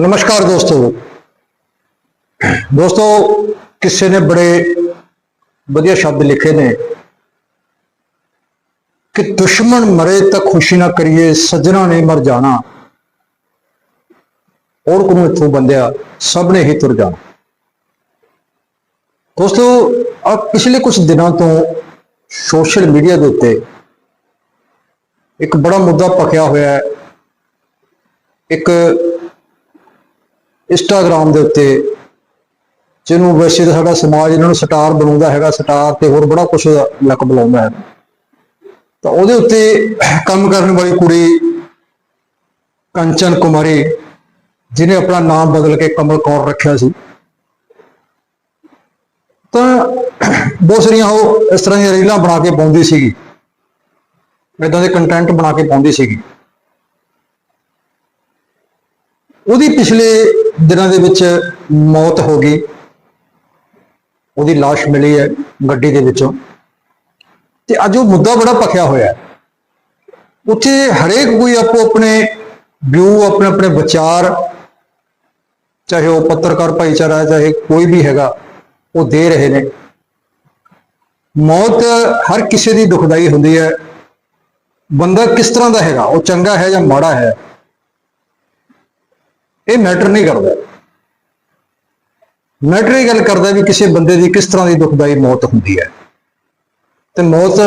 ਨਮਸਕਾਰ ਦੋਸਤੋ। ਦੋਸਤੋ, ਕਿਸੇ ਨੇ ਬੜੇ ਵਧੀਆ ਸ਼ਬਦ ਲਿਖੇ ਨੇ ਕਿ ਦੁਸ਼ਮਣ ਮਰੇ ਤਾਂ ਖੁਸ਼ੀ ਨਾ ਕਰੀਏ, ਸੱਜਣਾ ਨੇ ਮਰ ਜਾਣਾ। ਔਰ ਕੋਨੂੰ ਇਥੋਂ ਬੰਦਿਆ, ਸਭ ਨੇ ਹੀ ਤੁਰ ਜਾਣਾ। ਦੋਸਤੋ, ਆ ਪਿਛਲੇ ਕੁਝ ਦਿਨਾਂ ਤੋਂ ਸੋਸ਼ਲ ਮੀਡੀਆ ਦੇ ਉੱਤੇ ਇੱਕ ਬੜਾ ਮੁੱਦਾ ਪਕਿਆ ਹੋਇਆ ਹੈ। ਇੱਕ ਇੰਸਟਾਗ੍ਰਾਮ ਦੇ ਉੱਤੇ, ਜਿਹਨੂੰ ਵੈਸੇ ਤਾਂ ਸਾਡਾ ਸਮਾਜ ਇਹਨਾਂ ਨੂੰ ਸਟਾਰ ਬਣਾਉਂਦਾ ਹੈਗਾ, ਸਟਾਰ ਤੇ ਹੋਰ ਬੜਾ ਕੁਝ ਲੱਕ ਬੁਲਾਉਂਦਾ ਹੈ ਤਾਂ ਉਹਦੇ ਉੱਤੇ ਕੰਮ ਕਰਨ ਵਾਲੀ ਕੁੜੀ ਕੰਚਨ ਕੁਮਾਰੀ, ਜਿਹਨੇ ਆਪਣਾ ਨਾਮ ਬਦਲ ਕੇ ਕਮਲ ਕੌਰ ਰੱਖਿਆ ਸੀ। ਤਾਂ ਬਹੁਤ ਸਾਰੀਆਂ ਉਹ ਇਸ ਤਰ੍ਹਾਂ ਦੀਆਂ ਰੀਲਾਂ ਬਣਾ ਕੇ ਪਾਉਂਦੀ ਸੀਗੀ। ਇਦਾਂ ਦੇ ਕੰਟੈਂਟ ਬਣਾ ਕੇ ਪਾਉਂਦੀ ਸੀਗੀ। ਉਹਦੀ ਪਿਛਲੇ ਦਿਨਾਂ ਦੇ ਵਿੱਚ ਮੌਤ ਹੋ ਗਈ। ਉਹਦੀ লাশ ਮਿਲੀ ਹੈ ਗੱਡੀ ਦੇ ਵਿੱਚੋਂ। ਤੇ ਅੱਜ ਉਹ ਮੁੱਦਾ ਬੜਾ ਪਖਿਆ ਹੋਇਆ ਉੱਥੇ ਹਰੇਕ ਕੋਈ ਆਪੋ ਆਪਣੇ ਵਿਊ, ਆਪਣੇ ਆਪਣੇ ਵਿਚਾਰ, ਚਾਹੇ ਉਹ ਪੱਤਰਕਾਰ ਭਾਈਚਾਰਾ, ਚਾਹੇ ਕੋਈ ਵੀ ਹੈਗਾ, ਉਹ ਦੇ ਰਹੇ ਨੇ। ਮੌਤ ਹਰ ਕਿਸੇ ਦੀ ਦੁਖਦਾਈ ਹੁੰਦੀ ਹੈ। ਬੰਦਾ ਕਿਸ ਤਰ੍ਹਾਂ ਦਾ ਹੈਗਾ? ਉਹ ਚੰਗਾ ਹੈ ਜਾਂ ਮਾੜਾ ਹੈ? ਇਹ ਮੈਟਰ ਨਹੀਂ ਕਰਦਾ। ਮੈਟਰ ਇਹ ਗੱਲ ਕਰਦਾ ਵੀ ਕਿਸੇ ਬੰਦੇ ਦੀ ਕਿਸ ਤਰ੍ਹਾਂ ਦੀ ਦੁਖਦਾਈ ਮੌਤ ਹੁੰਦੀ ਹੈ। ਤੇ ਮੌਤ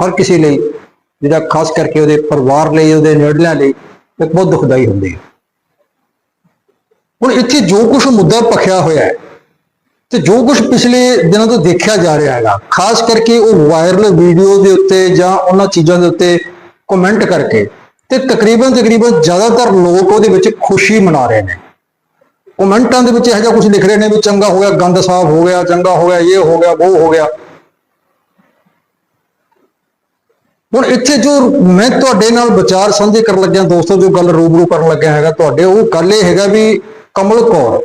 ਹਰ ਕਿਸੇ ਲਈ ਜਿਹੜਾ ਖਾਸ ਕਰਕੇ ਉਹਦੇ ਪਰਿਵਾਰ ਲਈ, ਉਹਦੇ ਨੇੜਲਿਆਂ ਲਈ ਇੱਕ ਬਹੁਤ ਦੁਖਦਾਈ ਹੁੰਦੀ ਹੈ। ਹੁਣ ਇੱਥੇ ਜੋ ਕੁਝ ਮੁੱਦਾ ਪਖਿਆ ਹੋਇਆ ਹੈ ਤੇ ਜੋ ਕੁਝ ਪਿਛਲੇ ਦਿਨਾਂ ਤੋਂ ਦੇਖਿਆ ਜਾ ਰਿਹਾ ਹੈਗਾ, ਖਾਸ ਕਰਕੇ ਉਹ ਵਾਇਰਲ ਵੀਡੀਓ ਦੇ ਉੱਤੇ ਜਾਂ ਉਹਨਾਂ ਚੀਜ਼ਾਂ ਦੇ ਉੱਤੇ ਕਮੈਂਟ ਕਰਕੇ ਤੇ ਤਕਰੀਬਨ ਤਕਰੀਬਨ ਜ਼ਿਆਦਾਤਰ ਲੋਕ ਉਹਦੇ ਵਿੱਚ ਖੁਸ਼ੀ ਮਨਾ ਰਹੇ ਨੇ। ਕਮੈਂਟਾਂ ਦੇ ਵਿੱਚ ਇਹੋ ਜਿਹਾ ਕੁਝ ਲਿਖ ਰਹੇ ਨੇ ਵੀ ਚੰਗਾ ਹੋ ਗਿਆ, ਗੰਦ ਸਾਫ਼ ਹੋ ਗਿਆ, ਚੰਗਾ ਹੋ ਗਿਆ, ਇਹ ਹੋ ਗਿਆ, ਉਹ ਹੋ ਗਿਆ। ਹੁਣ ਇੱਥੇ ਜੋ ਮੈਂ ਤੁਹਾਡੇ ਨਾਲ ਵਿਚਾਰ ਸਾਂਝੇ ਕਰਨ ਲੱਗਿਆ, ਦੋਸਤੋ, ਜੋ ਗੱਲ ਰੂਬਰੂ ਕਰਨ ਲੱਗਿਆ ਹੈਗਾ ਤੁਹਾਡੇ, ਉਹ ਗੱਲ ਇਹ ਹੈਗਾ ਵੀ ਕਮਲ ਕੌਰ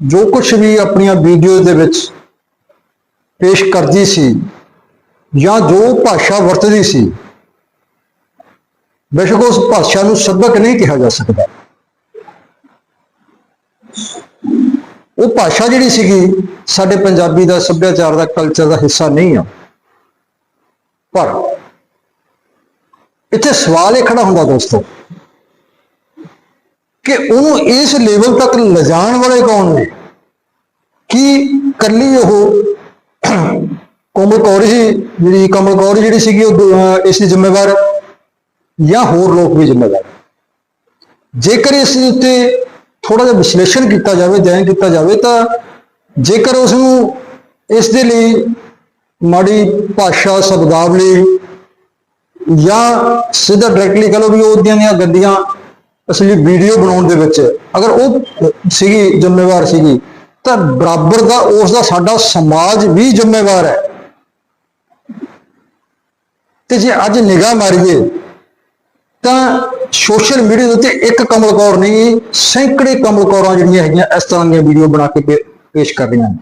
ਜੋ ਕੁਝ ਵੀ ਆਪਣੀਆਂ ਵੀਡੀਓ ਦੇ ਵਿੱਚ ਪੇਸ਼ ਕਰਦੀ ਸੀ ਜਾਂ ਜੋ ਭਾਸ਼ਾ ਵਰਤਦੀ ਸੀ ਬੇਸ਼ੱਕ ਉਸ ਭਾਸ਼ਾ ਨੂੰ ਸੱਭਿਅਕ ਨਹੀਂ ਕਿਹਾ ਜਾ ਸਕਦਾ। ਉਹ ਭਾਸ਼ਾ ਜਿਹੜੀ ਸੀਗੀ, ਸਾਡੇ ਪੰਜਾਬੀ ਦਾ ਸੱਭਿਆਚਾਰ ਦਾ ਕਲਚਰ ਦਾ ਹਿੱਸਾ ਨਹੀਂ ਆ। ਪਰ ਇੱਥੇ ਸਵਾਲ ਇਹ ਖੜਾ ਹੁੰਦਾ ਦੋਸਤੋ ਕਿ ਉਹਨੂੰ ਇਸ ਲੈਵਲ ਤੱਕ ਲਿਜਾਣ ਵਾਲੇ ਕੌਣ ਨੇ? ਕੀ ਕੱਲੀ ਉਹ ਕੋਮਲ ਕੌਰ ਹੀ, ਜਿਹੜੀ ਕਮਲ ਕੌਰ ਜਿਹੜੀ ਸੀਗੀ, ਉਹ ਦ- ਇਸ ਦੀ ਜ਼ਿੰਮੇਵਾਰ ਜਾਂ ਹੋਰ ਲੋਕ ਵੀ ਜ਼ਿੰਮੇਵਾਰ ਜੇਕਰ ਇਸ ਦੇ ਉੱਤੇ ਥੋੜਾ ਜਿਹਾ ਵਿਸ਼ਲੇਸ਼ਣ ਕੀਤਾ ਜਾਵੇ, ਅਧਿਐਨ ਕੀਤਾ ਜਾਵੇ, ਤਾਂ ਜੇਕਰ ਉਸ ਨੂੰ ਇਸ ਦੇ ਲਈ ਮਾੜੀ ਭਾਸ਼ਾ, ਸ਼ਬਦਾਵਲੀ ਜਾਂ ਸਿੱਧਾ ਡਾਇਰੈਕਟਲੀ ਕਹ ਲਓ ਵੀ ਉਹਦੀਆਂ ਦੀਆਂ ਗੰਦੀਆਂ ਅਸਲੀ ਵੀਡੀਓ ਬਣਾਉਣ ਦੇ ਵਿੱਚ ਅਗਰ ਉਹ ਸੀਗੀ, ਜ਼ਿੰਮੇਵਾਰ ਸੀਗੀ, ਤਾਂ ਬਰਾਬਰ ਦਾ ਉਸ ਦਾ ਸਾਡਾ ਸਮਾਜ ਵੀ ਜ਼ਿੰਮੇਵਾਰ ਹੈ। ਤੇ ਜੇ ਅੱਜ ਨਿਗਾਹ ਮਾਰੀਏ ਤਾਂ ਸੋਸ਼ਲ ਮੀਡੀਆ ਦੇ ਉੱਤੇ ਇੱਕ ਕਮਲ ਕੌਰ ਨਹੀਂ, ਸੈਂਕੜੇ ਕਮਲ ਕੌਰਾਂ ਜਿਹੜੀਆਂ ਹੈਗੀਆਂ ਇਸ ਤਰ੍ਹਾਂ ਦੀਆਂ ਵੀਡੀਓ ਬਣਾ ਕੇ ਪੇ- ਪੇਸ਼ ਕਰ ਰਹੀਆਂ ਨੇ।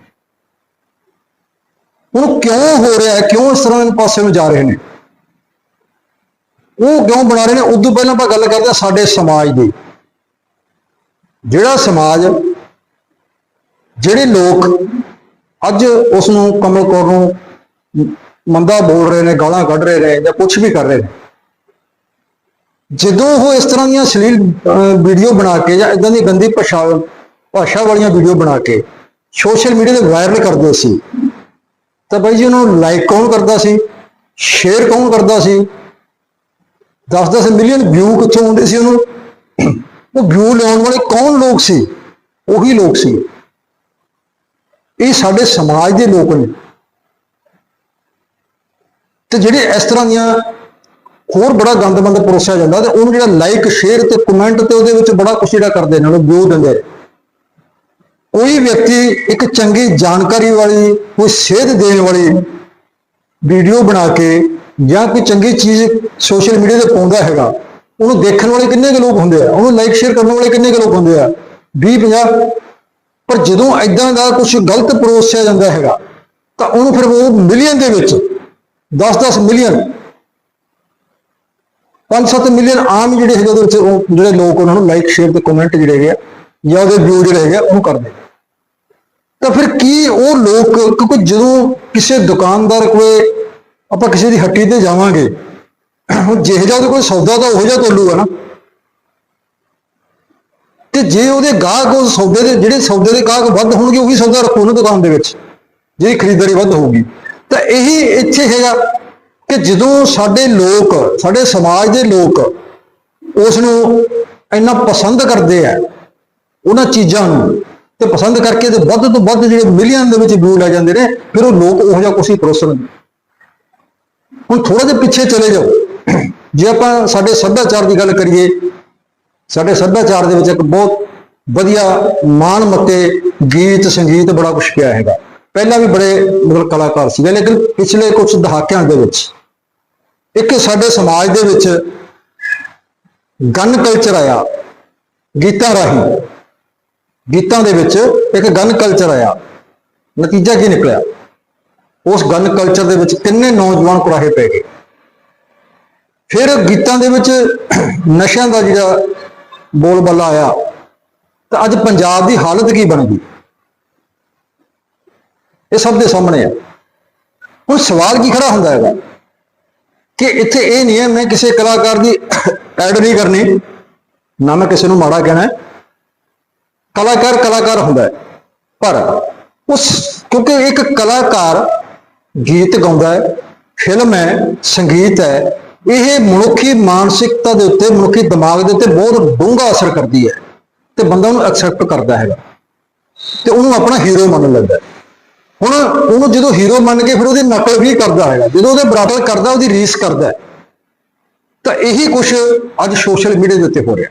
ਉਹਨੂੰ ਕਿਉਂ ਹੋ ਰਿਹਾ ਹੈ? ਕਿਉਂ ਇਸ ਤਰ੍ਹਾਂ ਦੇ ਪਾਸੇ ਨੂੰ ਜਾ ਰਹੇ ਨੇ? ਉਹ ਕਿਉਂ ਬਣਾ ਰਹੇ ਨੇ? ਉਦੋਂ ਪਹਿਲਾਂ ਆਪਾਂ ਗੱਲ ਕਰਦੇ ਹਾਂ ਸਾਡੇ ਸਮਾਜ ਦੀ। ਜਿਹੜਾ ਸਮਾਜ, ਜਿਹੜੇ ਲੋਕ ਅੱਜ ਉਸ ਨੂੰ ਕਮਲ ਕੌਰ ਨੂੰ ਮੰਦਾ ਬੋਲ ਰਹੇ ਨੇ, ਗਾਲਾਂ ਕੱਢ ਰਹੇ ਨੇ ਜਾਂ ਕੁਝ ਵੀ ਕਰ ਰਹੇ ਨੇ ਜਦੋਂ ਉਹ ਇਸ ਤਰ੍ਹਾਂ ਦੀਆਂ ਸਲੀਲ ਵੀਡੀਓ ਬਣਾ ਕੇ ਜਾਂ ਇਦਾਂ ਦੀ ਗੰਦੀ ਭਾਸ਼ਾ ਭਾਸ਼ਾ ਵਾਲੀਆਂ ਵੀਡੀਓ ਬਣਾ ਕੇ ਸੋਸ਼ਲ ਮੀਡੀਆ ਤੇ ਵਾਇਰਲ ਕਰਦੇ ਸੀ, ਤਾਂ ਬਾਈ ਜੀ ਉਹਨੂੰ ਲਾਈਕ ਕੌਣ ਕਰਦਾ ਸੀ? ਸ਼ੇਅਰ ਕੌਣ ਕਰਦਾ ਸੀ? 10-10 ਮਿਲੀਅਨ ਵਿਊ ਕਿੱਥੋਂ ਆਉਂਦੇ ਸੀ ਉਹਨੂੰ? ਉਹ ਵਿਊ ਲਿਆਉਣ ਵਾਲੇ ਕੌਣ ਲੋਕ ਸੀ? ਉਹੀ ਲੋਕ ਸੀ। ਇਹ ਸਾਡੇ ਸਮਾਜ ਦੇ ਲੋਕ ਨੇ। ਤੇ ਜਿਹੜੇ ਇਸ ਤਰ੍ਹਾਂ ਦੀਆਂ ਹੋਰ ਬੜਾ ਗੰਦਮੰਦ ਪਰੋਸਿਆ ਜਾਂਦਾ ਤੇ ਉਹਨੂੰ ਜਿਹੜਾ ਲਾਈਕ ਸ਼ੇਅਰ ਤੇ ਕਮੈਂਟ ਤੇ ਉਹਦੇ ਵਿੱਚ ਬੜਾ ਕੁਛ ਜਿਹੜਾ ਕਰਦੇ ਨੇ, ਉਹਨੂੰ ਵਿਊ ਦਿੰਦੇ ਨੇ। ਕੋਈ ਵਿਅਕਤੀ ਇੱਕ ਚੰਗੀ ਜਾਣਕਾਰੀ ਵਾਲੀ, ਕੋਈ ਸੇਧ ਦੇਣ ਵਾਲੀ ਵੀਡੀਓ ਬਣਾ ਕੇ ਜਾਂ ਕੋਈ ਚੰਗੀ ਚੀਜ਼ ਸੋਸ਼ਲ ਮੀਡੀਆ ਤੇ ਪਾਉਂਦਾ ਹੈਗਾ, ਉਹਨੂੰ ਦੇਖਣ ਵਾਲੇ ਕਿੰਨੇ ਕੁ ਲੋਕ ਹੁੰਦੇ ਆ, ਉਹਨੂੰ ਲਾਈਕ ਸ਼ੇਅਰ ਕਰਨ ਵਾਲੇ ਕਿੰਨੇ ਕੁ ਲੋਕ ਹੁੰਦੇ ਆ 20 50 ਪਰ ਜਦੋਂ ਐਦਾਂ ਦਾ ਕੁਝ ਗਲਤ ਪਰੋਸਿਆ ਜਾਂਦਾ ਹੈਗਾ, ਤਾਂ ਉਹਨੂੰ ਫਿਰ ਉਹ ਮਿਲੀਅਨ ਦੇ ਵਿੱਚ 10-10 ਮਿਲੀਅਨ 5-7 ਮਿਲੀਅਨ ਆਮ ਜਿਹੜੇ ਹੈਗੇ ਉਹਦੇ ਵਿੱਚ ਉਹ ਜਿਹੜੇ ਲੋਕ ਉਹਨਾਂ ਨੂੰ ਲਾਈਕ ਸ਼ੇਅਰ ਤੇ ਕਮੈਂਟ ਜਿਹੜੇ ਹੈਗੇ ਆ ਜਾਂ ਉਹਦੇ ਵਿਊ ਜਿਹੜੇ ਹੈਗੇ ਆ, ਉਹਨੂੰ ਕਰਦੇ ਤਾਂ ਫਿਰ ਕੀ ਉਹ ਲੋਕ, ਕਿਉਂਕਿ ਜਦੋਂ ਕਿਸੇ ਦੁਕਾਨਦਾਰ ਕੋਲੇ ਆਪਾਂ ਕਿਸੇ ਦੀ ਹੱਟੀ ਤੇ ਜਾਵਾਂਗੇ, ਹੁਣ ਜਿਹੋ ਜਿਹਾ ਉਹਦੇ ਕੋਈ ਸੌਦਾ ਤਾਂ ਉਹੋ ਜਿਹਾ ਤੋਲੂਗਾ ਨਾ। ਤੇ ਜੇ ਉਹਦੇ ਗਾਹਕ ਉਹ ਸੌਦੇ ਦੇ, ਜਿਹੜੇ ਸੌਦੇ ਦੇ ਗਾਹਕ ਵੱਧ ਹੋਣਗੇ, ਉਹੀ ਸੌਦਾ ਰੱਖੋ ਉਹਨਾਂ ਦੁਕਾਨ ਦੇ ਵਿੱਚ, ਜਿਹੜੀ ਖਰੀਦਦਾਰੀ ਵੱਧ ਹੋਊਗੀ। ਤਾਂ ਇਹੀ ਇੱਥੇ ਹੈਗਾ ਕਿ ਜਦੋਂ ਸਾਡੇ ਲੋਕ, ਸਾਡੇ ਸਮਾਜ ਦੇ ਲੋਕ ਉਸ ਨੂੰ ਇੰਨਾ ਪਸੰਦ ਕਰਦੇ ਆ, ਉਹਨਾਂ ਚੀਜ਼ਾਂ ਨੂੰ, ਤੇ ਪਸੰਦ ਕਰਕੇ ਤੇ ਵੱਧ ਤੋਂ ਵੱਧ ਜਿਹੜੇ ਮਿਲੀਅਨ ਦੇ ਵਿੱਚ ਵਿਊ ਲੈ ਜਾਂਦੇ ਨੇ, ਫਿਰ ਉਹ ਲੋਕ ਉਹ ਜਿਹਾ ਕੁਛ ਹੀ ਪਰੋਸਣਗੇ ਹੁਣ ਥੋੜਾ ਜਿਹਾ ਪਿੱਛੇ ਚਲੇ ਜਾਓ। ਜੇ ਆਪਾਂ ਸਾਡੇ ਸੱਭਿਆਚਾਰ ਦੀ ਗੱਲ ਕਰੀਏ, ਸਾਡੇ ਸੱਭਿਆਚਾਰ ਦੇ ਵਿੱਚ ਇੱਕ ਬਹੁਤ ਵਧੀਆ ਮਾਣ ਮੱਤੇ ਗੀਤ, ਸੰਗੀਤ ਬੜਾ ਕੁਝ ਪਿਆ ਹੈਗਾ। ਪਹਿਲਾਂ ਵੀ ਬੜੇ ਮਤਲਬ ਕਲਾਕਾਰ ਸੀਗੇ, ਲੇਕਿਨ ਪਿਛਲੇ ਕੁਝ ਦਹਾਕਿਆਂ ਦੇ ਵਿੱਚ ਇੱਕ ਸਾਡੇ ਸਮਾਜ ਦੇ ਵਿੱਚ ਗਨ ਕਲਚਰ ਆਇਆ, ਗੀਤਾਂ ਰਾਹੀਂ। ਗੀਤਾਂ ਦੇ ਵਿੱਚ ਇੱਕ ਗਨ ਕਲਚਰ ਆਇਆ। ਨਤੀਜਾ ਕੀ ਨਿਕਲਿਆ? ਉਸ ਗਨ ਕਲਚਰ ਦੇ ਵਿੱਚ ਕਿੰਨੇ ਨੌਜਵਾਨ ਕੁਰਾਹੇ ਪੈ ਗਏ। ਫਿਰ ਗੀਤਾਂ ਦੇ ਵਿੱਚ ਨਸ਼ਿਆਂ ਦਾ ਜਿਹੜਾ ਬੋਲਬਾਲਾ ਆਇਆ, ਤਾਂ ਅੱਜ ਪੰਜਾਬ ਦੀ ਹਾਲਤ ਕੀ ਬਣ ਗਈ? ਇਹ ਸਭ ਦੇ ਸਾਹਮਣੇ ਆ। ਹੁਣ ਸਵਾਲ ਕੀ ਖੜਾ ਹੁੰਦਾ ਹੈਗਾ? ਕਿ ਇੱਥੇ ਇਹ ਨਹੀਂ ਹੈ, ਮੈਂ ਕਿਸੇ ਕਲਾਕਾਰ ਦੀ ਐਡ ਨਹੀਂ ਕਰਨੀ, ਨਾ ਮੈਂ ਕਿਸੇ ਨੂੰ ਮਾੜਾ ਕਹਿਣਾ ਕਲਾਕਾਰ ਕਲਾਕਾਰ ਹੁੰਦਾ ਹੈ, ਪਰ ਉਸ, ਕਿਉਂਕਿ ਇੱਕ ਕਲਾਕਾਰ ਗੀਤ ਗਾਉਂਦਾ ਹੈ, ਫਿਲਮ ਹੈ, ਸੰਗੀਤ ਹੈ, ਇਹ ਮਨੁੱਖੀ ਮਾਨਸਿਕਤਾ ਦੇ ਉੱਤੇ, ਮਨੁੱਖੀ ਦਿਮਾਗ ਦੇ ਉੱਤੇ ਬਹੁਤ ਡੂੰਘਾ ਅਸਰ ਕਰਦੀ ਹੈ ਤੇ ਬੰਦਾ ਉਹਨੂੰ ਐਕਸੈਪਟ ਕਰਦਾ ਹੈਗਾ। ਤੇ ਉਹਨੂੰ ਆਪਣਾ ਹੀਰੋ ਮੰਨਣ ਲੱਗਦਾ ਹੈ। ਹੁਣ ਉਹਨੂੰ ਜਦੋਂ ਹੀਰੋ ਮੰਨ ਕੇ ਫਿਰ ਉਹਦੀ ਨਕਲ ਵੀ ਕਰਦਾ ਹੈਗਾ, ਜਦੋਂ ਉਹਦੇ ਬਰਾਬਰ ਕਰਦਾ, ਉਹਦੀ ਰੀਸ ਕਰਦਾ ਤਾਂ ਇਹੀ ਕੁਝ ਅੱਜ ਸੋਸ਼ਲ ਮੀਡੀਆ ਦੇ ਉੱਤੇ ਹੋ ਰਿਹਾ।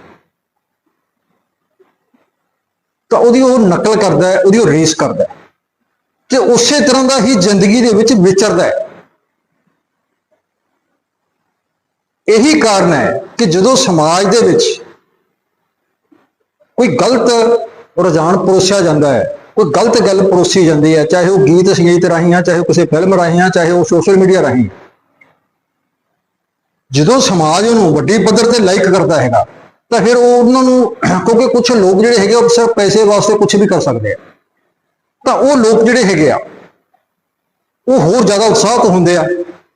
ਤਾਂ ਉਹਦੀ ਉਹ ਨਕਲ ਕਰਦਾ ਹੈ, ਉਹਦੀ ਉਹ ਰੀਸ ਕਰਦਾ ਹੈ। ਤੇ ਉਸੇ ਤਰ੍ਹਾਂ ਦਾ ਹੀ ਜ਼ਿੰਦਗੀ ਦੇ ਵਿੱਚ ਵਿਚਰਦਾ ਹੈ। ਇਹੀ ਕਾਰਨ ਹੈ ਕਿ ਜਦੋਂ ਸਮਾਜ ਦੇ ਵਿੱਚ ਕੋਈ ਗਲਤ ਰੁਝਾਨ ਪਰੋਸਿਆ ਜਾਂਦਾ ਹੈ ਕੋਈ ਗਲਤ ਗੱਲ ਪਰੋਸੀ ਜਾਂਦੀ ਹੈ, ਚਾਹੇ ਉਹ ਗੀਤ ਸੰਗੀਤ ਰਾਹੀਂ ਆ, ਚਾਹੇ ਉਹ ਕਿਸੇ ਫਿਲਮ ਰਾਹੀਂ ਆ, ਚਾਹੇ ਉਹ ਸੋਸ਼ਲ ਮੀਡੀਆ ਰਾਹੀਂ। ਜਦੋਂ ਸਮਾਜ ਉਹਨੂੰ ਵੱਡੀ ਪੱਧਰ ਤੇ ਲਾਈਕ ਕਰਦਾ ਹੈਗਾ, ਤਾਂ ਫਿਰ ਉਹ ਉਹਨਾਂ ਨੂੰ, ਕਿਉਂਕਿ ਕੁਝ ਲੋਕ ਜਿਹੜੇ ਹੈਗੇ ਉਹ ਸਿਰਫ ਪੈਸੇ ਵਾਸਤੇ ਕੁਝ ਵੀ ਕਰ ਸਕਦੇ ਆ। ਤਾਂ ਉਹ ਲੋਕ ਜਿਹੜੇ ਹੈਗੇ ਆ, ਉਹ ਹੋਰ ਜ਼ਿਆਦਾ ਉਤਸ਼ਾਹਤ ਹੁੰਦੇ ਆ,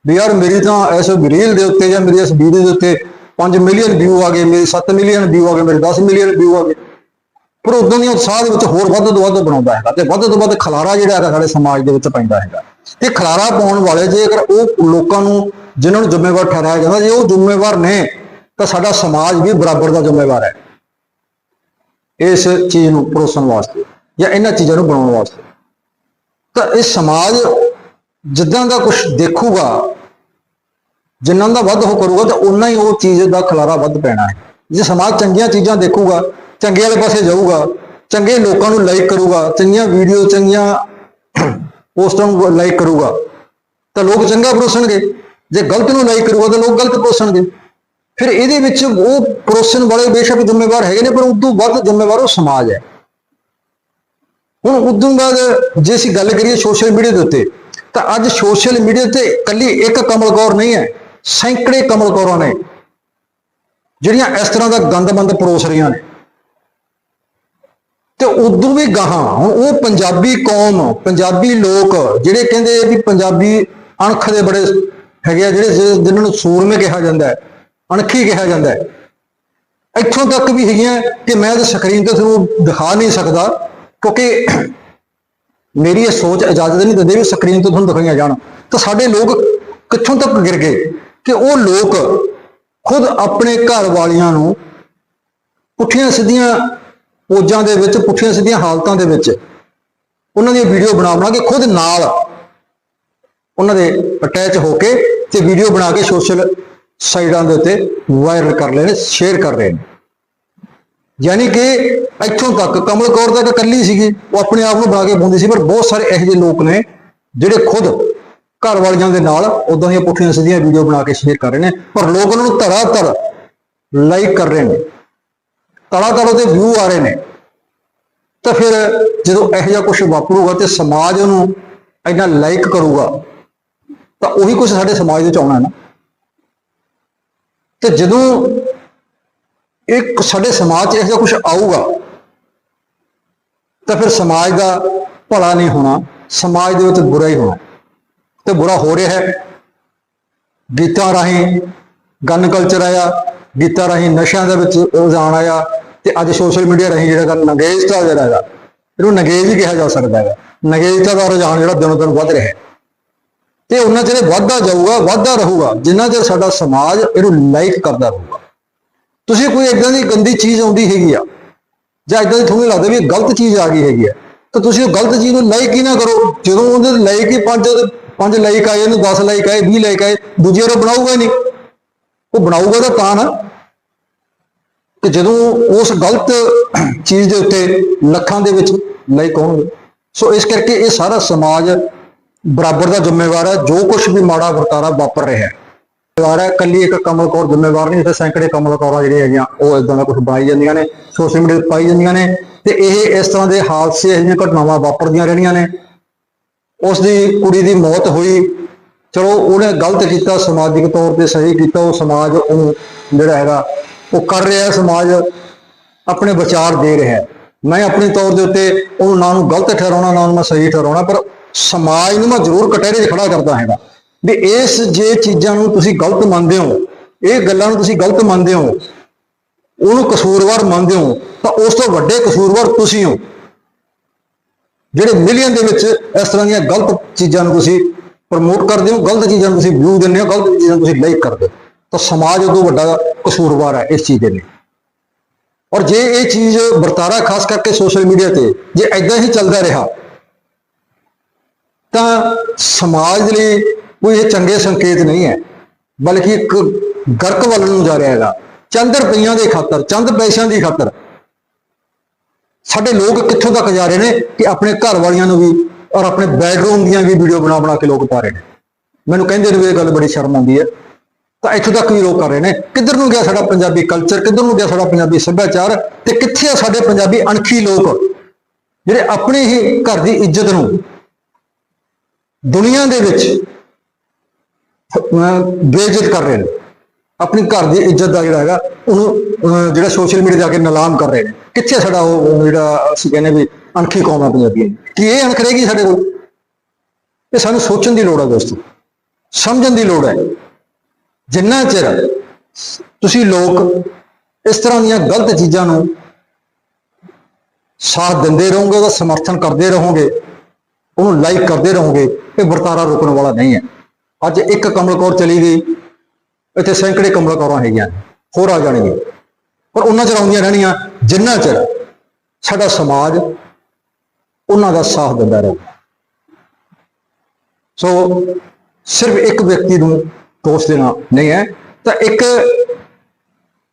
ਵੀ ਯਾਰ ਮੇਰੀ ਤਾਂ ਇਸ ਰੀਲ ਦੇ ਉੱਤੇ ਜਾਂ ਮੇਰੀ ਇਸ ਵੀਡੀਓ ਦੇ ਉੱਤੇ 5 ਮਿਲੀਅਨ ਵਿਊ ਆ ਗਏ, ਮੇਰੇ 7 ਮਿਲੀਅਨ ਵਿਊ ਆ ਗਏ, ਮੇਰੇ 10 ਮਿਲੀਅਨ ਵਿਊ ਆ ਗਏ। ਪਰ ਉਦੋਂ ਦੀਆਂ ਉਤਸ਼ਾਹ ਦੇ ਵਿੱਚ ਹੋਰ ਵੱਧ ਤੋਂ ਵੱਧ ਬਣਾਉਂਦਾ ਹੈਗਾ ਤੇ ਵੱਧ ਤੋਂ ਵੱਧ ਖਲਾਰਾ ਜਿਹੜਾ ਹੈਗਾ ਸਾਡੇ ਸਮਾਜ ਦੇ ਵਿੱਚ ਪੈਂਦਾ ਹੈਗਾ। ਤੇ ਖਲਾਰਾ ਪਾਉਣ ਵਾਲੇ ਜੇ ਅਗਰ ਉਹ ਲੋਕਾਂ ਨੂੰ ਜਿਨ੍ਹਾਂ ਨੂੰ ਜ਼ਿੰਮੇਵਾਰ ਠਹਿਰਾਇਆ ਜਾਂਦਾ, ਜੇ ਉਹ ਜ਼ਿੰਮੇਵਾਰ ਨੇ, ਤਾਂ ਸਾਡਾ ਸਮਾਜ ਵੀ ਬਰਾਬਰ ਦਾ ਜ਼ਿੰਮੇਵਾਰ ਹੈ। ਇਸ ਚੀਜ਼ ਨੂੰ ਪਰੋਸਣ ਵਾਸਤੇ ਜਾਂ ਇਹਨਾਂ ਚੀਜ਼ਾਂ ਨੂੰ ਬਣਾਉਣ ਵਾਸਤੇ। ਤਾਂ ਇਹ ਸਮਾਜ ਜਿੱਦਾਂ ਦਾ ਕੁਝ ਦੇਖੂਗਾ, ਜਿੰਨਾਂ ਦਾ ਵੱਧ ਉਹ ਕਰੂਗਾ, ਤਾਂ ਉਨਾ ਹੀ ਉਹ ਚੀਜ਼ ਦਾ ਖਲਾਰਾ ਵੱਧ ਪੈਣਾ ਹੈ। ਜੇ ਸਮਾਜ ਚੰਗੀਆਂ ਚੀਜ਼ਾਂ ਦੇਖੂਗਾ ਚੰਗੇ ਵਾਲੇ ਪਾਸੇ ਜਾਊਗਾ, ਚੰਗੇ ਲੋਕਾਂ ਨੂੰ ਲਾਈਕ ਕਰੂਗਾ, ਚੰਗੀਆਂ ਵੀਡੀਓ ਚੰਗੀਆਂ ਪੋਸਟਾਂ ਨੂੰ ਲਾਈਕ ਕਰੂਗਾ। ਤਾਂ ਲੋਕ ਚੰਗਾ ਪਰੋਸਣਗੇ। ਜੇ ਗਲਤ ਨੂੰ ਲਾਈਕ ਕਰੂਗਾ ਤਾਂ ਲੋਕ ਗਲਤ ਪਰੋਸਣਗੇ। ਫਿਰ ਇਹਦੇ ਵਿੱਚ ਉਹ ਪਰੋਸਣ ਵਾਲੇ ਬੇਸ਼ੱਕ ਜ਼ਿੰਮੇਵਾਰ ਹੈਗੇ ਨੇ, ਪਰ ਉਦੋਂ ਵੱਧ ਜ਼ਿੰਮੇਵਾਰ ਉਹ ਸਮਾਜ ਹੈ। ਹੁਣ ਉਦੋਂ ਬਾਅਦ ਜੇ ਅਸੀਂ ਗੱਲ ਕਰੀਏ ਸੋਸ਼ਲ ਮੀਡੀਆ ਦੇ ਉੱਤੇ, ਤਾਂ ਅੱਜ ਸੋਸ਼ਲ ਮੀਡੀਆ ਤੇ ਇਕੱਲੀ ਇੱਕ ਕਮਲ ਕੌਰ ਨਹੀਂ ਹੈ, ਸੈਂਕੜੇ ਕਮਲ ਕੌਰਾਂ ਨੇ, ਜਿਹੜੀਆਂ ਇਸ ਤਰ੍ਹਾਂ ਦਾ ਗੰਦਮੰਦ ਪਰੋਸ ਰਹੀਆਂ ਨੇ। ਤੇ ਉਦੋਂ ਵੀ ਗਾਹਾਂ, ਹੁਣ ਉਹ ਪੰਜਾਬੀ ਕੌਮ, ਪੰਜਾਬੀ ਲੋਕ, ਜਿਹੜੇ ਕਹਿੰਦੇ ਵੀ ਪੰਜਾਬੀ ਅਣਖ ਦੇ ਬੜੇ ਹੈਗੇ ਆ, ਜਿਹੜੇ ਜਿ- ਜਿਨ੍ਹਾਂ ਨੂੰ ਸੂਰਮੇ ਕਿਹਾ ਜਾਂਦਾ ਹੈ, ਅਣਖੀ ਕਿਹਾ ਜਾਂਦਾ ਹੈ। ਇੱਥੋਂ ਤੱਕ ਵੀ ਹੈਗੀਆਂ ਕਿ ਮੈਂ ਤਾਂ ਸਕਰੀਨ ਤੇ ਤੁਹਾਨੂੰ ਦਿਖਾ ਨਹੀਂ ਸਕਦਾ, ਕਿਉਂਕਿ ਮੇਰੀ ਇਹ ਸੋਚ ਇਜਾਜ਼ਤ ਨਹੀਂ ਦਿੰਦੀ ਵੀ ਸਕਰੀਨ ਤੋਂ ਤੁਹਾਨੂੰ ਦਿਖਾਈਆਂ ਜਾਣ। ਤਾਂ ਸਾਡੇ ਲੋਕ ਕਿੱਥੋਂ ਤੱਕ ਗਿਰ ਗਏ? ਕਿ ਉਹ ਲੋਕ ਖੁਦ ਆਪਣੇ ਘਰ ਵਾਲੀਆਂ ਨੂੰ ਪੁੱਠੀਆਂ ਸਿੱਧੀਆਂ ਪੋਜਾਂ ਦੇ ਵਿੱਚ ਪੁੱਠੀਆਂ ਸਿੱਧੀਆਂ ਹਾਲਤਾਂ ਦੇ ਵਿੱਚ ਉਹਨਾਂ ਦੀਆਂ ਵੀਡੀਓ ਬਣਾ ਬਣਾ ਕੇ ਖੁਦ ਨਾਲ ਉਹਨਾਂ ਦੇ ਅਟੈਚ ਹੋ ਕੇ ਤੇ ਵੀਡੀਓ ਬਣਾ ਕੇ ਸੋਸ਼ਲ ਸਾਈਟਾਂ ਦੇ ਉੱਤੇ ਵਾਇਰਲ ਕਰ ਰਹੇ ਨੇ ਸ਼ੇਅਰ ਕਰ ਰਹੇ ਨੇ। ਯਾਨੀ ਕਿ ਇੱਥੋਂ ਤੱਕ ਕਮਲ ਕੌਰ ਤਾਂ ਇਕੱਲੀ ਸੀਗੀ, ਉਹ ਆਪਣੇ ਆਪ ਨੂੰ ਬਣਾ ਕੇ ਪਾਉਂਦੀ ਸੀ, ਪਰ ਬਹੁਤ ਸਾਰੇ ਇਹੋ ਜਿਹੇ ਲੋਕ ਨੇ ਜਿਹੜੇ ਖੁਦ ਘਰ ਵਾਲਿਆਂ ਦੇ ਨਾਲ ਉਦਾਂ ਦੀਆਂ ਪੁੱਠੀਆਂ ਸਿੱਧੀਆਂ ਵੀਡੀਓ ਬਣਾ ਕੇ ਸ਼ੇਅਰ ਕਰ ਰਹੇ ਨੇ, ਪਰ ਲੋਕ ਉਹਨਾਂ ਨੂੰ ਧੜਾ ਧੜ ਲਾਈਕ ਕਰ ਰਹੇ ਨੇ। ਤੜਾ ਤੜ ਉਹਦੇ ਵਿਊ ਆ ਰਹੇ ਨੇ। ਤਾਂ ਫਿਰ ਜਦੋਂ ਇਹੋ ਜਿਹਾ ਕੁਝ ਵਾਪਰੂਗਾ ਤੇ ਸਮਾਜ ਉਹਨੂੰ ਇੰਨਾ ਲਾਈਕ ਕਰੂਗਾ, ਤਾਂ ਉਹੀ ਕੁਝ ਸਾਡੇ ਸਮਾਜ ਵਿੱਚ ਆਉਣਾ ਨਾ। ਤੇ ਜਦੋਂ ਇੱਕ ਸਾਡੇ ਸਮਾਜ 'ਚ ਇਹੋ ਜਿਹਾ ਕੁਝ ਆਊਗਾ, ਤਾਂ ਫਿਰ ਸਮਾਜ ਦਾ ਭਲਾ ਨਹੀਂ ਹੋਣਾ, ਸਮਾਜ ਦੇ ਵਿੱਚ ਬੁਰਾ ਹੀ ਹੋਣਾ। ਤੇ ਬੁਰਾ ਹੋ ਰਿਹਾ ਹੈ। ਗੀਤਾਂ ਰਾਹੀਂ, ਗਨ ਕਲਚਰ ਆਇਆ ਗੀਤਾਂ ਰਾਹੀਂ, ਨਸ਼ਿਆਂ ਦੇ ਵਿੱਚ ਰੁਝਾਨ ਆਇਆ ਤੇ ਅੱਜ ਸੋਸ਼ਲ ਮੀਡੀਆ ਰਾਹੀਂ ਜਿਹੜਾ ਗਾ ਨਗੇਜਤਾ ਜਿਹੜਾ ਹੈਗਾ, ਇਹਨੂੰ ਨਗੇਜ ਹੀ ਕਿਹਾ ਜਾ ਸਕਦਾ ਹੈਗਾ। ਨਗੇਜਤਾ ਦਾ ਰੁਝਾਨ ਜਿਹੜਾ ਦਿਨੋਂ ਦਿਨ ਵੱਧ ਰਿਹਾ ਹੈ। ਤੇ ਉਹਨਾਂ ਚਿਰ ਇਹ ਵੱਧਦਾ ਜਾਊਗਾ, ਵੱਧਦਾ ਰਹੂਗਾ, ਜਿੰਨਾ ਚਿਰ ਸਾਡਾ ਸਮਾਜ ਇਹਨੂੰ ਲਾਈਕ ਕਰਦਾ ਰਹੂਗਾ। ਤੁਸੀਂ ਕੋਈ ਇਦਾਂ ਦੀ ਗੰਦੀ ਚੀਜ਼ ਆਉਂਦੀ ਹੈਗੀ ਆ, ਜਾਂ ਇਦਾਂ ਦੀ ਤੁਹਾਨੂੰ ਲੱਗਦਾ ਵੀ ਇਹ ਗਲਤ ਚੀਜ਼ ਆ ਗਈ ਹੈਗੀ ਆ, ਤਾਂ ਤੁਸੀਂ ਉਹ ਗਲਤ ਚੀਜ਼ ਨੂੰ ਲਾਈਕ ਹੀ ਨਾ ਕਰੋ। ਜਦੋਂ ਉਹਦੇ ਲਾਈਕ ਹੀ ਪੰਜ ਪੰਜ ਲਾਈਕ ਆਏ, ਉਹਨੂੰ 10 ਲਾਈਕ ਆਏ 20 ਲਾਈਕ ਆਏ, ਦੂਜੇ ਵਾਰ ਉਹ ਬਣਾਊਗਾ ਨਹੀਂ। ਉਹ ਬਣਾਊਗਾ ਤਾਂ ਤਾਂ ਨਾ। ਕਿ ਜਦੋਂ ਉਸ ਗਲਤ ਚੀਜ਼ ਦੇ ਉੱਤੇ ਲੱਖਾਂ ਦੇ ਵਿੱਚ ਲਾਈਕ ਹੋਣਗੇ। ਸੋ ਇਸ ਕਰਕੇ ਇਹ ਸਾਰਾ ਸਮਾਜ ਬਰਾਬਰ ਦਾ ਜ਼ਿੰਮੇਵਾਰ ਹੈ। ਜੋ ਕੁਝ ਵੀ ਮਾੜਾ ਵਰਤਾਰਾ ਵਾਪਰ ਰਿਹਾ ਹੈ। ਜ਼ਿੰਮੇਵਾਰ ਹੈ, ਕੱਲੀ ਇੱਕ ਕਮਲ ਕੌਰ ਜ਼ਿੰਮੇਵਾਰ ਨਹੀਂ, ਇੱਥੇ ਸੈਂਕੜੇ ਕਮਲ ਕੌਰਾਂ ਜਿਹੜੀਆਂ ਹੈਗੀਆਂ, ਉਹ ਇਦਾਂ ਦਾ ਕੁਝ ਬਣਾਈ ਜਾਂਦੀਆਂ ਨੇ, ਸੋਸ਼ਲ ਮੀਡੀਆ ਤੇ ਪਾਈ ਜਾਂਦੀਆਂ ਨੇ। ਤੇ ਇਹ ਇਸ ਤਰ੍ਹਾਂ ਦੇ ਹਾਦਸੇ, ਇਹ ਜਿਹੀਆਂ ਘਟਨਾਵਾਂ ਵਾਪਰਦੀਆਂ ਰਹਿਣੀਆਂ ਨੇ। ਉਸ ਦੀ ਕੁੜੀ ਦੀ ਮੌਤ ਹੋਈ ਚਲੋ ਉਹਨੇ ਗਲਤ ਕੀਤਾ, ਸਮਾਜਿਕ ਤੌਰ ਤੇ ਸਹੀ ਕੀਤਾ, ਉਹ ਸਮਾਜ ਉਹ ਜਿਹੜਾ ਹੈਗਾ, ਉਹ ਕਰ ਰਿਹਾ ਸਮਾਜ ਆਪਣੇ ਵਿਚਾਰ ਦੇ ਰਿਹਾ ਮੈਂ ਆਪਣੇ ਤੌਰ ਦੇ ਉੱਤੇ ਉਹਨੂੰ ਨਾ ਨੂੰ ਗਲਤ ਠਹਿਰਾਉਣਾ, ਨਾ ਮੈਂ ਸਹੀ ਠਹਿਰਾਉਣਾ, ਪਰ ਸਮਾਜ ਨੂੰ ਮੈਂ ਜ਼ਰੂਰ ਕਟਹਿਰੇ 'ਚ ਖੜਾ ਕਰਦਾ ਹੈਗਾ। ਵੀ ਇਸ ਜੇ ਚੀਜ਼ਾਂ ਨੂੰ ਤੁਸੀਂ ਗਲਤ ਮੰਨਦੇ ਹੋ, ਇਹ ਗੱਲਾਂ ਨੂੰ ਤੁਸੀਂ ਗਲਤ ਮੰਨਦੇ ਹੋ, ਉਹਨੂੰ ਕਸੂਰਵਾਰ ਮੰਨਦੇ ਹੋ, ਤਾਂ ਉਸ ਤੋਂ ਵੱਡੇ ਕਸੂਰਵਾਰ ਤੁਸੀਂ ਹੋ। ਜਿਹੜੇ ਮਿਲੀਅਨ ਦੇ ਵਿੱਚ ਇਸ ਤਰ੍ਹਾਂ ਦੀਆਂ ਗਲਤ ਚੀਜ਼ਾਂ ਨੂੰ ਤੁਸੀਂ ਪ੍ਰਮੋਟ ਕਰਦੇ ਹੋ, ਗਲਤ ਚੀਜ਼ਾਂ ਨੂੰ ਤੁਸੀਂ ਵਿਊ ਦਿੰਦੇ ਹੋ, ਗਲਤ ਚੀਜ਼ਾਂ ਨੂੰ ਤੁਸੀਂ ਲਾਈਕ ਕਰਦੇ ਹੋ। ਤਾਂ ਸਮਾਜ ਉਦੋਂ ਵੱਡਾ ਕਸੂਰਵਾਰ ਹੈ ਇਸ ਚੀਜ਼ ਦੇ ਲਈ। ਔਰ ਜੇ ਇਹ ਚੀਜ਼ ਵਰਤਾਰਾ ਖਾਸ ਕਰਕੇ ਸੋਸ਼ਲ ਮੀਡੀਆ ਤੇ, ਜੇ ਐਦਾਂ ਹੀ ਚੱਲਦਾ ਰਿਹਾ, ਤਾਂ ਸਮਾਜ ਲਈ ਕੋਈ ਇਹ ਚੰਗੇ ਸੰਕੇਤ ਨਹੀਂ ਹੈ। ਬਲਕਿ ਇੱਕ ਗਰਕ ਵੱਲ ਨੂੰ ਜਾ ਰਿਹਾ ਹੈਗਾ। ਚੰਦ ਰੁਪਈਆਂ ਦੇ ਖਾਤਰ, ਚੰਦ ਪੈਸਿਆਂ ਦੀ ਖਾਤਰ। ਸਾਡੇ ਲੋਕ ਕਿੱਥੋਂ ਤੱਕ ਜਾ ਰਹੇ ਨੇ ਕਿ ਆਪਣੇ ਘਰ ਵਾਲੀਆਂ ਨੂੰ ਵੀ ਔਰ ਆਪਣੇ ਬੈਡਰੂਮ ਦੀਆਂ ਵੀ ਵੀਡੀਓ ਬਣਾ ਬਣਾ ਕੇ ਲੋਕ ਪਾ ਰਹੇ ਨੇ। ਮੈਨੂੰ ਕਹਿੰਦੇ ਨੇ ਵੀ ਇਹ ਗੱਲ ਬੜੀ ਸ਼ਰਮ ਆਉਂਦੀ ਹੈ। ਤਾਂ ਇੱਥੋਂ ਤੱਕ ਵੀ ਲੋਕ ਕਰ ਰਹੇ ਨੇ। ਕਿੱਧਰ ਨੂੰ ਗਿਆ ਸਾਡਾ ਪੰਜਾਬੀ ਕਲਚਰ ਕਿੱਧਰ ਨੂੰ ਗਿਆ ਸਾਡਾ ਪੰਜਾਬੀ ਸੱਭਿਆਚਾਰ ਤੇ ਕਿੱਥੇ ਆ ਸਾਡੇ ਪੰਜਾਬੀ ਅਣਖੀ ਲੋਕ? ਜਿਹੜੇ ਆਪਣੇ ਹੀ ਘਰ ਦੀ ਇੱਜ਼ਤ ਨੂੰ ਦੁਨੀਆ ਦੇ ਵਿੱਚ, ਅਹ, ਬੇਇੱਜ਼ਤ ਕਰ ਰਹੇ ਨੇ। ਆਪਣੀ ਘਰ ਦੀ ਇੱਜ਼ਤ ਦਾ ਜਿਹੜਾ ਹੈਗਾ, ਉਹਨੂੰ, ਅਹ, ਜਿਹੜਾ ਸੋਸ਼ਲ ਮੀਡੀਆ ਜਾ ਕੇ ਨਿਲਾਮ ਕਰ ਰਹੇ ਨੇ। ਕਿੱਥੇ ਸਾਡਾ ਉਹ ਜਿਹੜਾ ਅਸੀਂ ਕਹਿੰਦੇ ਵੀ ਅਣਖੀ ਕੌਮ ਆ ਪੰਜਾਬੀ ਕੀ ਇਹ ਅਣਖ ਰਹੇਗੀ ਸਾਡੇ ਕੋਲ? ਇਹ ਸਾਨੂੰ ਸੋਚਣ ਦੀ ਲੋੜ ਹੈ ਦੋਸਤੋ। ਸਮਝਣ ਦੀ ਲੋੜ ਹੈ ਜਿੰਨਾ ਚਿਰ ਤੁਸੀਂ ਲੋਕ ਇਸ ਤਰ੍ਹਾਂ ਦੀਆਂ ਗਲਤ ਚੀਜ਼ਾਂ ਨੂੰ ਸਾਥ ਦਿੰਦੇ ਰਹੋਗੇ, ਉਹਦਾ ਸਮਰਥਨ ਕਰਦੇ ਰਹੋਗੇ, ਉਹਨੂੰ ਲਾਈਕ ਕਰਦੇ ਰਹੋਗੇ, ਇਹ ਵਰਤਾਰਾ ਰੁਕਣ ਵਾਲਾ ਨਹੀਂ ਹੈ। ਅੱਜ ਇੱਕ ਕਮਲ ਕੌਰ ਚਲੀ ਗਈ, ਇੱਥੇ ਸੈਂਕੜੇ ਕਮਲ ਕੌਰਾਂ ਹੈਗੀਆਂ, ਹੋਰ ਆ ਜਾਣਗੀਆਂ। ਪਰ ਉਹਨਾਂ ਚਿਰ ਆਉਂਦੀਆਂ ਰਹਿਣੀਆਂ, ਜਿੰਨਾ ਚਿਰ ਸਾਡਾ ਸਮਾਜ ਉਹਨਾਂ ਦਾ ਸਾਥ ਦਿੰਦਾ ਰਹੇ। ਸੋ ਸਿਰਫ ਇੱਕ ਵਿਅਕਤੀ ਨੂੰ ਦੋਸ਼ ਦੇਣਾ ਨਹੀਂ ਹੈ। ਤਾਂ ਇੱਕ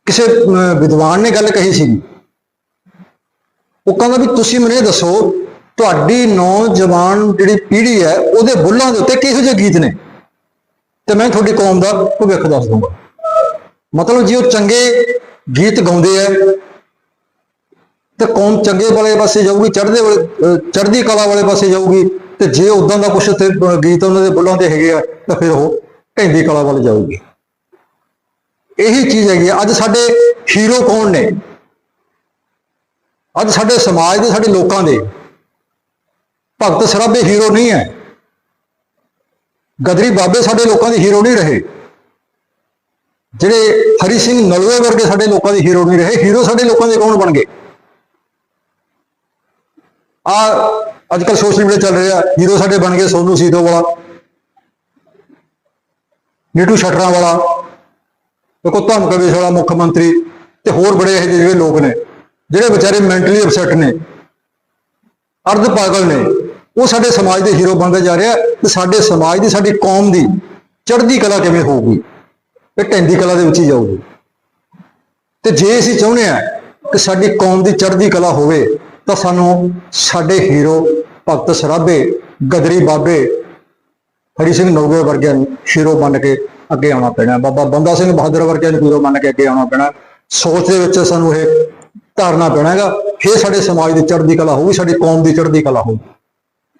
ਕਿਸੇ ਅਹ, ਵਿਦਵਾਨ ਨੇ ਗੱਲ ਕਹੀ ਸੀ। ਉਹ ਕਹਿੰਦਾ ਵੀ ਤੁਸੀਂ ਮੈਨੂੰ ਇਹ ਦੱਸੋ ਤੁਹਾਡੀ ਨੌਜਵਾਨ ਜਿਹੜੀ ਪੀੜ੍ਹੀ ਹੈ ਉਹਦੇ ਬੁੱਲਾਂ ਦੇ ਉੱਤੇ ਕਿਹੋ ਜਿਹੇ ਗੀਤ ਨੇ? ਤੇ ਮੈਂ ਤੁਹਾਡੀ ਕੌਮ ਦਾ ਭਵਿੱਖ ਦੱਸ ਦੂੰਗਾ ਮਤਲਬ ਜੇ ਉਹ ਚੰਗੇ ਗੀਤ ਗਾਉਂਦੇ ਆ ਤੇ ਕੌਮ ਚੰਗੇ ਵਾਲੇ ਪਾਸੇ ਜਾਊਗੀ, ਚੜ੍ਹਦੇ ਵਾਲੇ ਚੜ੍ਹਦੀ ਕਲਾ ਵਾਲੇ ਪਾਸੇ ਜਾਊਗੀ, ਤੇ ਜੇ ਉਦਾਂ ਦਾ ਕੁਛ ਤੇ ਗੀਤ ਉਹਨਾਂ ਦੇ ਬੁੱਲਾਂ ਦੇ ਹੈਗੇ ਆ, ਤਾਂ ਫਿਰ ਉਹ ਢਹਿੰਦੀ ਕਲਾ ਵੱਲ ਜਾਊਗੀ। ਇਹੀ ਚੀਜ਼ ਹੈਗੀ ਆ। ਅੱਜ ਸਾਡੇ ਹੀਰੋ ਕੌਣ ਨੇ? ਅੱਜ ਸਾਡੇ ਸਮਾਜ ਦੇ, ਸਾਡੇ ਲੋਕਾਂ ਦੇ ਭਗਤ ਸਰਾਭੇ ਹੀਰੋ ਨਹੀਂ ਹੈ। ਗਦਰੀ ਬਾਬੇ ਸਾਡੇ ਲੋਕਾਂ ਦੇ ਹੀਰੋ ਨਹੀਂ ਰਹੇ। ਜਿਹੜੇ ਹਰੀ ਸਿੰਘ ਨਲਵੇ ਵਰਗੇ ਸਾਡੇ ਲੋਕਾਂ ਦੇ ਹੀਰੋ ਨਹੀਂ ਰਹੇ। ਹੀਰੋ ਸਾਡੇ ਲੋਕਾਂ ਦੇ ਕੌਣ ਬਣ ਗਏ? ਆ ਅੱਜ ਕੱਲ ਸੋਸ਼ਲ ਮੀਡੀਆ ਚੱਲ ਰਿਹਾ ਹੀਰੋ ਸਾਡੇ ਬਣ ਗਏ ਸੋਨੂ ਸੀਤੋ ਵਾਲਾ, ਨੀਟੂ ਸ਼ਟਰਾਂ ਵਾਲਾ, ਦੇਖੋ ਧਮਕਵੇਸ਼ ਵਾਲਾ ਮੁੱਖ ਮੰਤਰੀ, ਤੇ ਹੋਰ ਬੜੇ ਇਹੋ ਜਿਹੇ ਜਿਹੜੇ ਲੋਕ ਨੇ, ਜਿਹੜੇ ਵਿਚਾਰੇ ਮੈਂਟਲੀ ਅਪਸੈਟ ਨੇ, ਅਰਧ ਪਾਗਲ ਨੇ, ਉਹ ਸਾਡੇ ਸਮਾਜ ਦੇ ਹੀਰੋ ਬਣਦੇ ਜਾ ਰਹੇ ਆ, ਤੇ ਸਾਡੇ ਸਮਾਜ ਦੀ, ਸਾਡੀ ਕੌਮ ਦੀ ਚੜ੍ਹਦੀ ਕਲਾ ਕਿਵੇਂ ਹੋਊਗੀ? ਇਹ ਢਹਿੰਦੀ ਕਲਾ ਦੇ ਵਿੱਚ ਹੀ ਜਾਊਗੀ। ਤੇ ਜੇ ਅਸੀਂ ਚਾਹੁੰਦੇ ਆ ਕਿ ਸਾਡੀ ਕੌਮ ਦੀ ਚੜ੍ਹਦੀ ਕਲਾ ਹੋਵੇ ਤਾਂ ਸਾਨੂੰ ਸਾਡੇ ਹੀਰੋ ਭਗਤ ਸਰਾਭੇ, ਗਦਰੀ ਬਾਬੇ, ਹਰੀ ਸਿੰਘ ਨੌਗੇ ਵਰਗਿਆਂ ਨੂੰ ਹੀਰੋ ਬਣ ਕੇ ਅੱਗੇ ਆਉਣਾ ਪੈਣਾ। ਬਾਬਾ ਬੰਦਾ ਸਿੰਘ ਬਹਾਦਰ ਵਰਗਿਆਂ ਨੂੰ ਹੀਰੋ ਬਣ ਕੇ ਅੱਗੇ ਆਉਣਾ ਪੈਣਾ। ਸੋਚ ਦੇ ਵਿੱਚ ਸਾਨੂੰ ਇਹ ਧਾਰਨਾ ਪੈਣਾ ਹੈਗਾ ਫੇਰ ਸਾਡੇ ਸਮਾਜ ਦੀ ਚੜ੍ਹਦੀ ਕਲਾ ਹੋਊਗੀ ਸਾਡੀ ਕੌਮ ਦੀ ਚੜ੍ਹਦੀ ਕਲਾ ਹੋਊਗੀ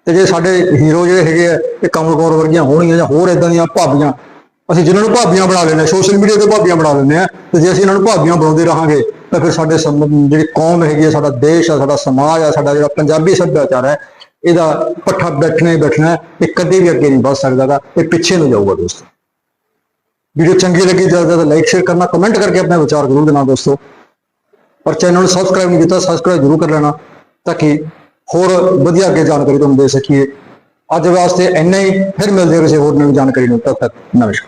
ਤੇ ਜੇ ਸਾਡੇ ਹੀਰੋ ਜਿਹੜੇ ਹੈਗੇ ਆ, ਇਹ ਕਮਲ ਕੌਰ ਵਰਗੀਆਂ ਹੋਣਗੀਆਂ ਜਾਂ ਹੋਰ ਇਦਾਂ ਦੀਆਂ ਭਾਬੀਆਂ, ਅਸੀਂ ਜਿਨ੍ਹਾਂ ਨੂੰ ਭਾਬੀਆਂ ਬਣਾ ਲੈਂਦੇ ਸੋਸ਼ਲ ਮੀਡੀਆ ਤੇ ਭਾਬੀਆਂ ਬਣਾ ਲੈਂਦੇ ਆ ਤੇ ਜੇ ਅਸੀਂ ਇਹਨਾਂ ਨੂੰ ਭਾਬੀਆਂ ਬਣਾਉਂਦੇ ਰਹਾਂਗੇ ਤਾਂ ਫਿਰ ਸਾਡੇ ਸਮ- ਜਿਹੜੀ ਕੌਮ ਹੈਗੀ ਹੈ ਸਾਡਾ ਦੇਸ਼ ਆ, ਸਾਡਾ ਸਮਾਜ ਆ, ਸਾਡਾ ਜਿਹੜਾ ਪੰਜਾਬੀ ਸੱਭਿਆਚਾਰ ਹੈ, ਇਹਦਾ ਪੱਠਾ ਬੈਠਣਾ ਹੀ ਬੈਠਣਾ ਇਹ ਕਦੇ ਵੀ ਅੱਗੇ ਨਹੀਂ ਵੱਧ ਸਕਦਾਗਾ ਇਹ ਪਿੱਛੇ ਨੂੰ ਜਾਊਗਾ ਦੋਸਤੋ। ਵੀਡੀਓ ਚੰਗੀ ਲੱਗੀ ਤਾਂ ਜ਼ਿਆਦਾ ਲਾਈਕ ਸ਼ੇਅਰ ਕਰਨਾ ਕਮੈਂਟ ਕਰਕੇ ਆਪਣੇ ਵਿਚਾਰ ਜ਼ਰੂਰ ਦੇਣਾ ਦੋਸਤੋ। ਔਰ ਚੈਨਲ ਨੂੰ ਸਬਸਕ੍ਰਾਈਬ ਨਹੀਂ ਕੀਤਾ ਸਬਸਕ੍ਰਾਈਬ ਜ਼ਰੂਰ ਕਰ ਲੈਣਾ, ਤਾਂ ਕਿ ਹੋਰ ਵਧੀਆ ਅੱਗੇ ਜਾਣਕਾਰੀ ਤੁਹਾਨੂੰ ਦੇ ਸਕੀਏ। ਅੱਜ ਵਾਸਤੇ ਇੰਨਾ ਹੀ, ਫਿਰ ਮਿਲਦੇ ਹਾਂ ਕਿਸੇ ਹੋਰ ਨਵੀਂ ਜਾਣਕਾਰੀ ਨੂੰ, ਤਦ ਤੱਕ ਨਮਸਕਾਰ।